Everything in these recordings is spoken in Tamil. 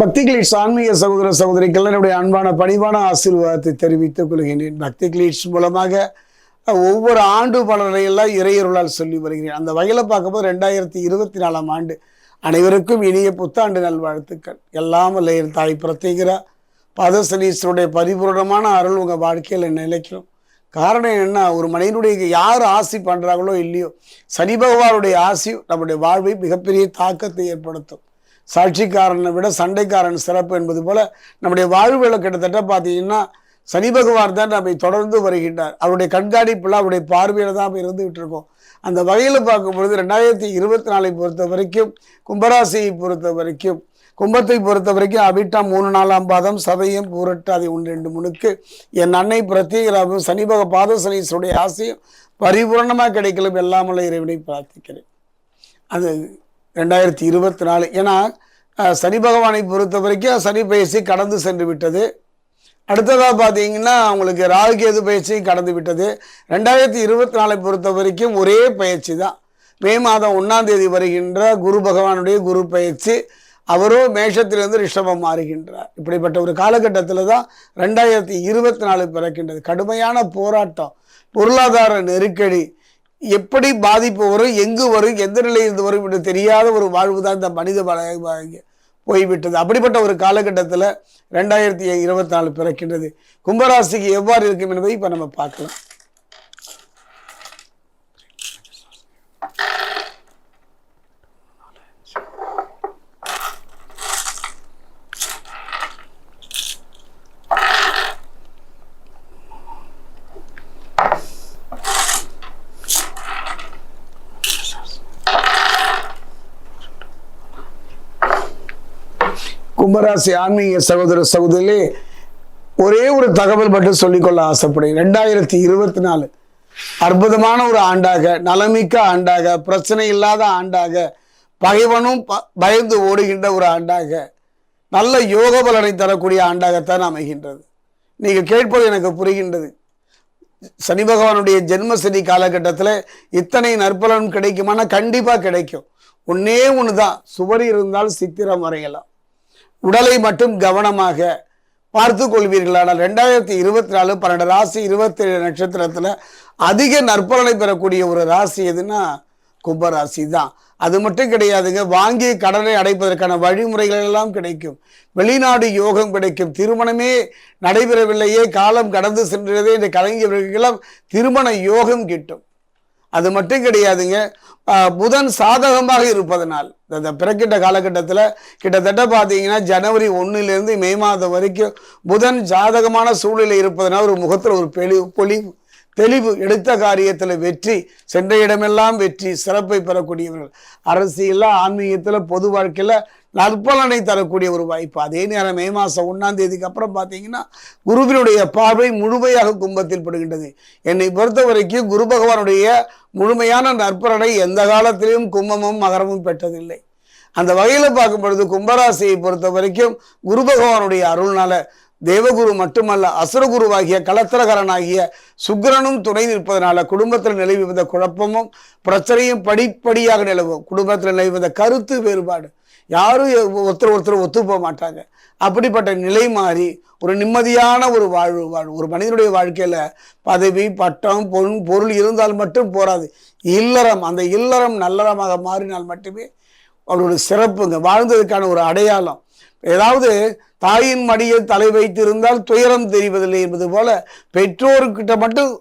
பக்தி கிளீட்ஸ் ஆன்மீக சகோதர சகோதரிகள் என்னுடைய அன்பான பணிவான ஆசீர்வாதத்தை தெரிவித்துக் கொள்கின்றேன். பக்தி கிளீட்ஸ் மூலமாக ஒவ்வொரு ஆண்டு பலரையெல்லாம் இறையருளால் சொல்லி வருகிறேன். அந்த வகையில் பார்க்கும்போது ரெண்டாயிரத்தி இருபத்தி நாலாம் ஆண்டு அனைவருக்கும் இனிய புத்தாண்டு நல்வாழ்த்துக்கள். எல்லாம் வல்ல என் தாய் பிரத்யேகரா பாதசனீஸ்வருடைய பரிபூர்ணமான அருள் உங்கள் வாழ்க்கையில் நிலைக்கும். காரணம் என்ன? ஒரு மனிதனுடைய யார் ஆசி பண்ணுறாங்களோ இல்லையோ சனி பகவானுடைய ஆசி நம்முடைய வாழ்வை மிகப்பெரிய தாக்கத்தை ஏற்படுத்தும். சாட்சிக்காரனை விட சண்டைக்காரன் சிறப்பு என்பது போல நம்முடைய வாழ்வில் கிட்டத்தட்ட பார்த்தீங்கன்னா சனி பகவான் தான் நம்மை தொடர்ந்து வருகின்றார். அவருடைய கண்காணிப்பில் அவருடைய பார்வையில் தான் நம்ம இருந்துகிட்டு இருக்கோம். அந்த வகையில் பார்க்கும் பொழுது ரெண்டாயிரத்தி இருபத்தி நாலை பொறுத்த வரைக்கும் கும்பராசியை பொறுத்த வரைக்கும் கும்பத்தை பொறுத்த வரைக்கும் அபிட்டம் மூணு நாலாம் பாதம் சதயம் பூரட்டாதி ஒன்று ரெண்டு முணுக்கு என் அன்னை பிரத்யேகராகவும் சனிபக பாத சனீஸ்வருடைய ஆசையும் பரிபூர்ணமாக கிடைக்கலும் எல்லாமல்ல இறைவனை பிரார்த்திக்கிறேன். அது ரெண்டாயிரத்தி இருபத்தி நாலு. ஏன்னா சனி பகவானை பொறுத்த வரைக்கும் சனி பயிற்சி கடந்து சென்று விட்டது. அடுத்ததாக பார்த்தீங்கன்னா உங்களுக்கு ராகுகேது பயிற்சி கடந்து விட்டது. ரெண்டாயிரத்தி இருபத்தி நாலை பொறுத்த வரைக்கும் ஒரே பயிற்சி தான். மே மாதம் ஒன்றாம் தேதி வருகின்ற குரு பகவானுடைய குரு பயிற்சி அவரும் மேஷத்திலிருந்து ரிஷபம் மாறுகின்றார். இப்படிப்பட்ட ஒரு காலகட்டத்தில் தான் ரெண்டாயிரத்தி இருபத்தி நாலு பிறக்கின்றது. கடுமையான போராட்டம் பொருளாதார நெருக்கடி எப்படி பாதிப்பு வரும் எங்கு வரும் எந்த நிலையிலிருந்து வரும் என்று தெரியாத ஒரு வாழ்வு தான் இந்த மனித வாழ்க்கை போய்விட்டது. அப்படிப்பட்ட ஒரு காலகட்டத்தில் ரெண்டாயிரத்தி இருபத்தி நாலு பிறக்கின்றது. கும்பராசிக்கு எவ்வாறு இருக்கும் என்பதை இப்போ நம்ம பார்க்கலாம். கும்பராசி ஆன்மீக சகோதர சகோதரிலே ஒரே ஒரு தகவல் மட்டும் சொல்லிக்கொள்ள ஆசைப்படுகிறேன். ரெண்டாயிரத்தி இருபத்தி நாலு அற்புதமான ஒரு ஆண்டாக நலமிக்க ஆண்டாக பிரச்சனை இல்லாத ஆண்டாக பகைவனும் ப- பயந்து ஓடுகின்ற ஒரு ஆண்டாக நல்ல யோக பலனை தரக்கூடிய ஆண்டாகத்தான் அமைகின்றது. நீங்கள் கேட்பது எனக்கு புரிகின்றது. சனி பகவானுடைய ஜென்மசனி காலகட்டத்தில் இத்தனை நற்பலன் கிடைக்குமானா கண்டிப்பாக கிடைக்கும். ஒன்னே ஒன்று தான் சுவர் இருந்தால் சித்திரம் வரையலாம். உடலை மட்டும் கவனமாக பார்த்து கொள்வீர்களானால் ரெண்டாயிரத்தி இருபத்தி நாலு பன்னெண்டு ராசி இருபத்தேழு நட்சத்திரத்தில் அதிக நற்பலனை பெறக்கூடிய ஒரு ராசி எதுன்னா கும்பராசி தான். அது மட்டும் கிடையாதுங்க. வாங்கிய கடனை அடைப்பதற்கான வழிமுறைகள் எல்லாம் கிடைக்கும். வெளிநாடு யோகம் கிடைக்கும். திருமணமே நடைபெறவில்லையே. காலம் கடந்து சென்றதே என்று கலைஞர்களுக்கெல்லாம் திருமண யோகம் கிட்டும். அது மட்டும் கிடையாதுங்க. புதன் சாதகமாக இருப்பதனால் இந்த பிறக்கிட்ட காலகட்டத்தில் கிட்டத்தட்ட பார்த்தீங்கன்னா ஜனவரி ஒன்றுலேருந்து மே மாதம் வரைக்கும் புதன் ஜாதகமான சூழ்நிலை இருப்பதனால் ஒரு முகத்தில் ஒரு பெளி பொலிவு தெளிவு எடுத்த காரியத்தில் வெற்றி சென்ற இடமெல்லாம் வெற்றி சிறப்பை பெறக்கூடியவர்கள். அரசியலில் ஆன்மீகத்தில் பொது வாழ்க்கையில் நற்பலனை தரக்கூடிய ஒரு வாய்ப்பு. அதே நேரம் மே மாதம் ஒன்றாம் தேதிக்கு அப்புறம் பார்த்தீங்கன்னா குருவினுடைய பார்வை முழுமையாக கும்பத்தில் படுகின்றது. என்னை பொறுத்த வரைக்கும் குரு பகவானுடைய முழுமையான நற்பலனை எந்த காலத்திலையும் கும்பமும் மகரமும் பெற்றதில்லை. அந்த வகையில் பார்க்கும் பொழுது கும்பராசியை பொறுத்த வரைக்கும் குரு பகவானுடைய அருள்னால தேவகுரு மட்டுமல்ல அசுரகுருவாகிய கலத்திரகரனாகிய சுக்கிரனும் துணை நிற்பதனால குடும்பத்தில் நிலவி வந்த குழப்பமும் பிரச்சனையும் படிப்படியாக நிலவும். குடும்பத்தில் நிலவி வந்த கருத்து வேறுபாடு. யாரும் ஒருத்தர் ஒருத்தர் ஒத்து போக மாட்டாங்க. அப்படிப்பட்ட நிலை மாறி ஒரு நிம்மதியான ஒரு வாழ்வு வாழ்வு ஒரு மனிதனுடைய வாழ்க்கையில் பதவி பட்டம் பொன் பொருள் இருந்தால் மட்டும் போராது. இல்லறம் அந்த இல்லறம் நல்லறமாக மாறினால் மட்டுமே அவருடைய சிறப்புங்க வாழ்ந்ததுக்கான ஒரு அடையாளம். ஏதாவது தாயின் மடியில் தலை வைத்திருந்தால் துயரம் தெரிவதில்லை என்பது போல பெற்றோர்கிட்ட மட்டும்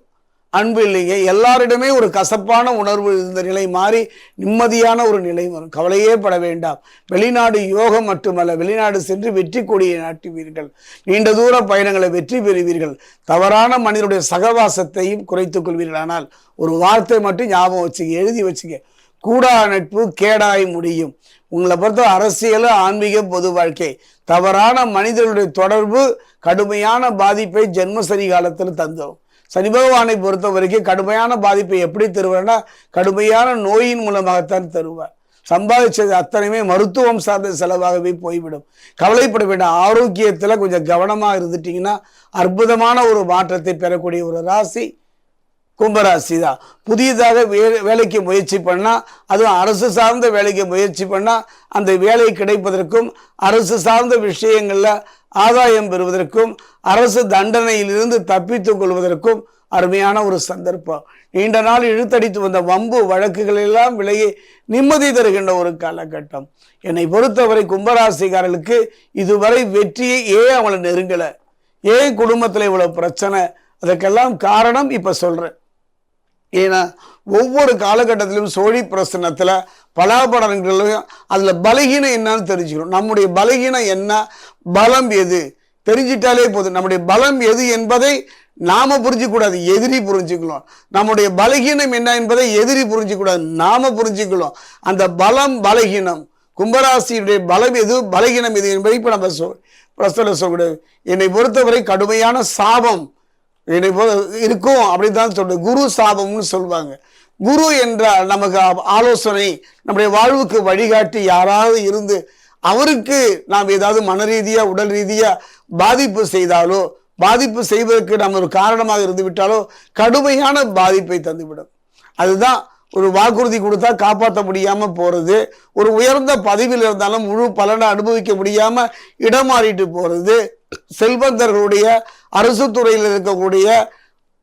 அன்பு இல்லைங்க. எல்லாரிடமே ஒரு கசப்பான உணர்வு இருந்த நிலை மாறி நிம்மதியான ஒரு நிலை வரும். கவலையே பட வேண்டாம். வெளிநாடு யோகம் மட்டுமல்ல வெளிநாடு சென்று வெற்றி கொடியை நாட்டுவீர்கள். நீண்ட தூர பயணங்களை வெற்றி பெறுவீர்கள். தவறான மனிதனுடைய சகவாசத்தையும் குறைத்துக் கொள்வீர்கள். ஆனால் ஒரு வார்த்தை மட்டும் ஞாபகம் வச்சுக்க எழுதி வச்சுக்க கூடா நட்பு கேடாய் முடியும். உங்களை பொறுத்த அரசியல் ஆன்மீக பொது வாழ்க்கை. தவறான மனிதர்களுடைய தொடர்பு கடுமையான பாதிப்பை ஜென்ம சனி காலத்தில் தந்தோம். சனி பகவானை பொறுத்த வரைக்கும் கடுமையான பாதிப்பை எப்படி தருவார்னா கடுமையான நோயின் மூலமாகத்தான் தருவார். சம்பாதிச்சது அத்தனையுமே மருத்துவம் சார்ந்த செலவாகவே போய்விடும். கவலைப்பட வேண்டாம். ஆரோக்கியத்தில் கொஞ்சம் கவனமாக இருந்துட்டீங்கன்னா அற்புதமான ஒரு மாற்றத்தை பெறக்கூடிய ஒரு ராசி கும்பராசி தான் புதியதாக வே வேலைக்கு முயற்சி பண்ணால் அதுவும் அரசு சார்ந்த வேலைக்கு முயற்சி பண்ணால் அந்த வேலை கிடைப்பதற்கும் அரசு சார்ந்த விஷயங்களில் ஆதாயம் பெறுவதற்கும் அரசு தண்டனையிலிருந்து தப்பித்துக் கொள்வதற்கும் அருமையான ஒரு சந்தர்ப்பம். நீண்ட நாள் இழுத்தடித்து வந்த வம்பு வழக்குகள் எல்லாம் விலகி நிம்மதி தருகின்ற ஒரு காலகட்டம். என்னை பொறுத்தவரை கும்பராசிக்காரர்களுக்கு இதுவரை வெற்றியை ஏன் அவளை நெருங்கலை? ஏன் குடும்பத்தில் இவ்வளோ பிரச்சனை? அதற்கெல்லாம் காரணம் இப்போ சொல்கிறேன் ஏன்னா ஒவ்வொரு காலகட்டத்திலும் சோழி பிரசனத்தில் பலாபடங்களையும் அதில் பலகீனம் என்னன்னு தெரிஞ்சுக்கணும். நம்முடைய பலகீனம் என்ன? பலம் எது? தெரிஞ்சிட்டாலே போதும். நம்முடைய பலம் எது என்பதை நாம புரிஞ்சிக்கூடாது எதிரி புரிஞ்சுக்கலாம் நம்முடைய பலகீனம் என்ன என்பதை எதிரி புரிஞ்சிக்கூடாது நாம புரிஞ்சுக்கலாம் அந்த பலம் பலகீனம் கும்பராசியுடைய பலம் எது பலகீனம் எது என்பதை இப்போ நம்ம சொல் பிரஸ்தல சொல்லக்கூடாது என்னை பொறுத்தவரை கடுமையான சாபம். இருக்கும் அப்படின்னு தான் சொல்றது குரு சாபம்னு சொல்லுவாங்க குரு என்றால் நமக்கு ஆலோசனை நம்முடைய வாழ்வுக்கு வழிகாட்டி யாராவது இருந்து அவருக்கு நாம் ஏதாவது மன ரீதியாக உடல் ரீதியாக பாதிப்பு செய்தாலோ பாதிப்பு செய்வதற்கு நாம் ஒரு காரணமாக இருந்து விட்டாலோ கடுமையான பாதிப்பை தந்துவிடும். அதுதான் ஒரு வாக்குறுதி கொடுத்தா காப்பாற்ற முடியாமல் போகிறது ஒரு உயர்ந்த பதவியில் இருந்தாலும் முழு பலனை அனுபவிக்க முடியாமல் இடம் மாறிட்டு போகிறது செல்வந்தர்களுடைய அரசு துறையில் இருக்கக்கூடிய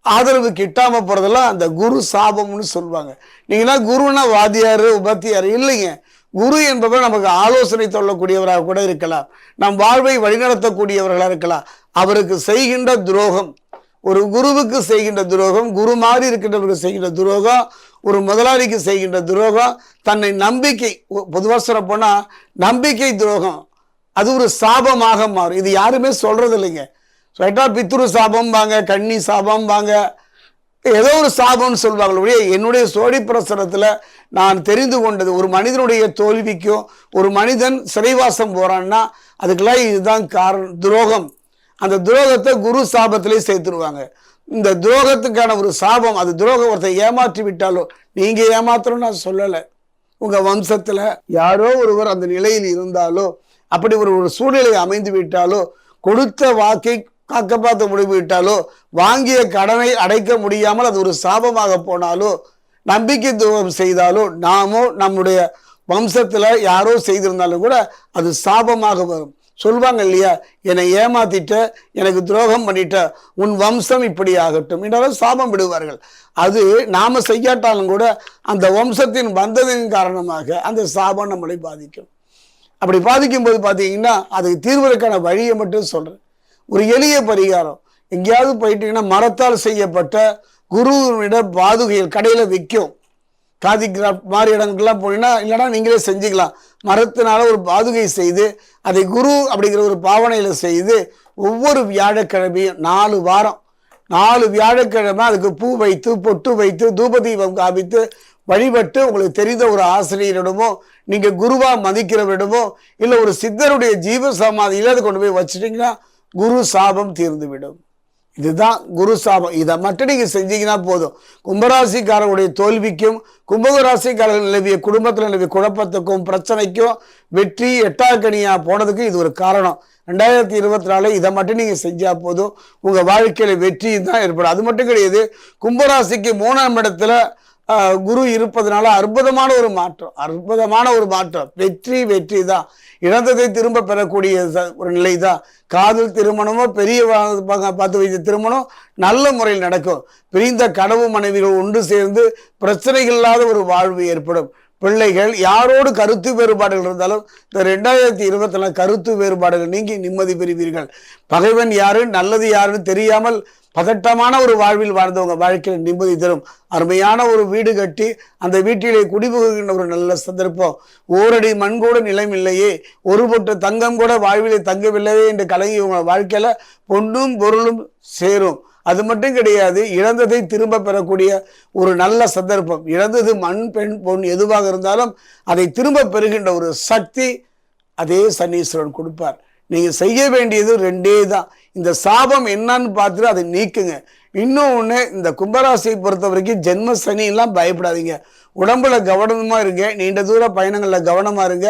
ஆதரவு கிட்டாம போறதெல்லாம் அந்த குரு சாபம்னு சொல்லுவாங்க. நீங்கன்னா குருனா வாத்தியார் உபத்தியார் இல்லைங்க. குரு என்பவர் நமக்கு ஆலோசனை சொல்லக்கூடியவராக கூட இருக்கலாம். நம் வாழ்வை வழிநடத்தக்கூடியவர்களாக இருக்கலாம். அவருக்கு செய்கின்ற துரோகம் ஒரு குருவுக்கு செய்கின்ற துரோகம் குரு மாதிரி இருக்கின்றவருக்கு செய்கின்ற துரோகம் ஒரு முதலாளிக்கு செய்கின்ற துரோகம் தன்னை நம்பிக்கை பொதுவாக சொல்ல போனால் நம்பிக்கை துரோகம். அது ஒரு சாபமாக மாறும். இது யாருமே சொல்றது இல்லைங்க ரைட்டா பித்துரு சாபம் வாங்க கன்னி சாபம் வாங்க ஏதோ ஒரு சாபம்னு சொல்லுவாங்க என்னுடைய சோழி பிரசனத்தில் நான் தெரிந்து கொண்டது ஒரு மனிதனுடைய தோல்விக்கும் ஒரு மனிதன் சிறைவாசம் போகிறான்னா அதுக்கெல்லாம் இதுதான் காரணம் துரோகம். அந்த துரோகத்தை குரு சாபத்திலே சேர்த்துருவாங்க. இந்த துரோகத்துக்கான ஒரு சாபம் அது துரோகம் ஒருத்தர் ஏமாற்றி விட்டாலோ நீங்கள் ஏமாத்தணும் நான் சொல்லலை. உங்கள் வம்சத்தில் யாரோ ஒருவர் அந்த நிலையில் இருந்தாலோ அப்படி ஒரு ஒரு சூழ்நிலை அமைந்து விட்டாலோ கொடுத்த வாக்கை காக்கப்பாத்த முடிவு விட்டாலோ வாங்கிய கடனை அடைக்க முடியாமல் அது ஒரு சாபமாக போனாலோ நம்பிக்கை துரோகம் செய்தாலோ நாமோ நம்முடைய வம்சத்தில் யாரோ செய்திருந்தாலும் கூட அது சாபமாக வரும். சொல்வாங்க இல்லையா? என்னை ஏமாத்திட்ட எனக்கு துரோகம் பண்ணிட்ட உன் வம்சம் இப்படி ஆகட்டும் என்றாலும் சாபம் விடுவார்கள். அது நாம செய்யாட்டாலும் கூட அந்த வம்சத்தின் வந்ததின் காரணமாக அந்த சாபம் நம்மளை பாதிக்கும். அப்படி பாதிக்கும் போது பார்த்தீங்கன்னா அதுக்கு தீர்வதற்கான வழியை மட்டும் சொல்கிறேன் ஒரு எளிய பரிகாரம். எங்கேயாவது போயிட்டீங்கன்னா மரத்தால் செய்யப்பட்ட குருவிட பாதுகைகள் கடையில் விற்கும். காதி கிராஃப்ட் மாதிரி இடங்களுக்கெல்லாம் போனீங்கன்னா இல்லைனா நீங்களே செஞ்சுக்கலாம். மரத்தினால ஒரு பாதுகை செய்து அதை குரு அப்படிங்கிற ஒரு பாவனையில் செய்து ஒவ்வொரு வியாழக்கிழமையும் நாலு வாரம். நாலு வியாழக்கிழமை அதுக்கு பூ வைத்து பொட்டு வைத்து தூபதீபம் காமித்து வழிபட்டு உங்களுக்கு தெரிந்த ஒரு ஆசிரியரிடமோ நீங்கள் குருவாக மதிக்கிறவரிடமோ இல்லை ஒரு சித்தருடைய ஜீவ சமாதியில அதை கொண்டு போய் வச்சுட்டிங்கன்னா குரு சாபம் தீர்ந்துவிடும். இதுதான் குரு சாபம். இதை மட்டும் நீங்கள் செஞ்சீங்கன்னா போதும். கும்பராசிக்காரருடைய தோல்விக்கும் கும்பகராசிக்காரர்கள் நிலவிய குடும்பத்தில் நிலவிய குழப்பத்துக்கும் பிரச்சனைக்கும் வெற்றி எட்டாக்கணியாக போனதுக்கு இது ஒரு காரணம். ரெண்டாயிரத்தி இருபத்தி நாலு இதை மட்டும் நீங்கள் செஞ்சால் போதும். உங்கள் வாழ்க்கையில் வெற்றி தான் ஏற்படும். அது மட்டும் கிடையாது கும்பராசிக்கு மூணாம் இடத்துல குரு இருப்பதனால அற்புதமான ஒரு மாற்றம் அற்புதமான ஒரு மாற்றம். வெற்றி வெற்றி தான். இழந்ததை திரும்ப பெறக்கூடிய ஒரு நிலை தான் காதல் திருமணமோ பெரிய பார்த்து வைத்த திருமணம் நல்ல முறையில் நடக்கும். பிரிந்த கனவு மனைவிகள் ஒன்று சேர்ந்து பிரச்சனைகள் இல்லாத ஒரு வாழ்வு ஏற்படும். பிள்ளைகள் யாரோடு கருத்து வேறுபாடுகள் இருந்தாலும் இந்த ரெண்டாயிரத்தி இருபத்தி நாலு கருத்து வேறுபாடுகள் நீங்கி நிம்மதி பெறுவீர்கள். பகைவன் யாரு நல்லது யாருன்னு தெரியாமல் பதட்டமான ஒரு வாழ்வில் வாழ்ந்தவங்க வாழ்க்கையில் நிம்மதி தரும். அருமையான ஒரு வீடு கட்டி அந்த வீட்டிலே குடிபுகின்ற ஒரு நல்ல சந்தர்ப்பம். ஓரடி மண் கூட நிலமில்லையே. ஒரு பொட்டு தங்கம் கூட வாழ்விலே தங்கவில்லையே என்று கலங்கி உங்கள் வாழ்க்கையில் பொண்ணும் பொருளும் சேரும். அது மட்டும் கிடையாது இழந்ததை திரும்ப பெறக்கூடிய ஒரு நல்ல சந்தர்ப்பம். இழந்தது மண் பெண் பொன் எதுவாக இருந்தாலும் அதை திரும்ப பெறுகின்ற ஒரு சக்தி அதே சனீஸ்வரன் கொடுப்பார். நீங்கள் செய்ய வேண்டியது ரெண்டே தான். இந்த சாபம் என்னன்னு பார்த்துட்டு அதை நீக்குங்க. இன்னும் ஒன்று இந்த கும்பராசியை பொறுத்த வரைக்கும் ஜென்ம சனியெல்லாம் பயப்படாதீங்க. உடம்புல கவனமா இருங்க. நீண்ட தூர பயணங்கள்ல கவனமா இருங்க.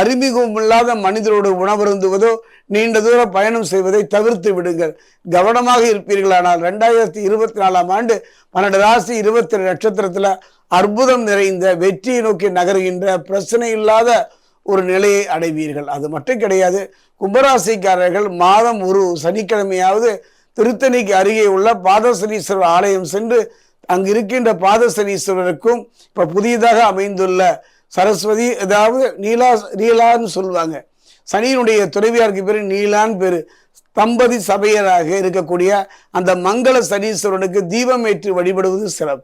அறிமுகம் இல்லாத மனிதரோடு உணவருந்துவதோ நீண்ட தூர பயணம் செய்வதை தவிர்த்து விடுங்கள். கவனமாக இருப்பீர்களானால் ரெண்டாயிரத்தி இருபத்தி நாலாம் ஆண்டு பன்னெண்டு ராசி இருபத்தி நட்சத்திரத்துல அற்புதம் நிறைந்த வெற்றியை நோக்கி நகர்கின்ற பிரச்சனை இல்லாத ஒரு நிலையை அடைவீர்கள். அது மட்டும் கிடையாது. கும்பராசிக்காரர்கள் மாதம் ஒரு சனிக்கிழமையாவது திருத்தணிக்கு அருகே உள்ள பாதசனீஸ்வரர் ஆலயம் சென்று அங்கு இருக்கின்ற பாதசனீஸ்வரருக்கும் இப்ப புதியதாக அமைந்துள்ள சரஸ்வதி அதாவது நீலா நீலான்னு சொல்லுவாங்க. சனியினுடைய துறவியாருக்கு பேர் நீலான்னு பேர். தம்பதி சபையராக இருக்கக்கூடிய அந்த மங்கள சனீஸ்வரனுக்கு தீபம் ஏற்றி வழிபடுவது சிறப்பு.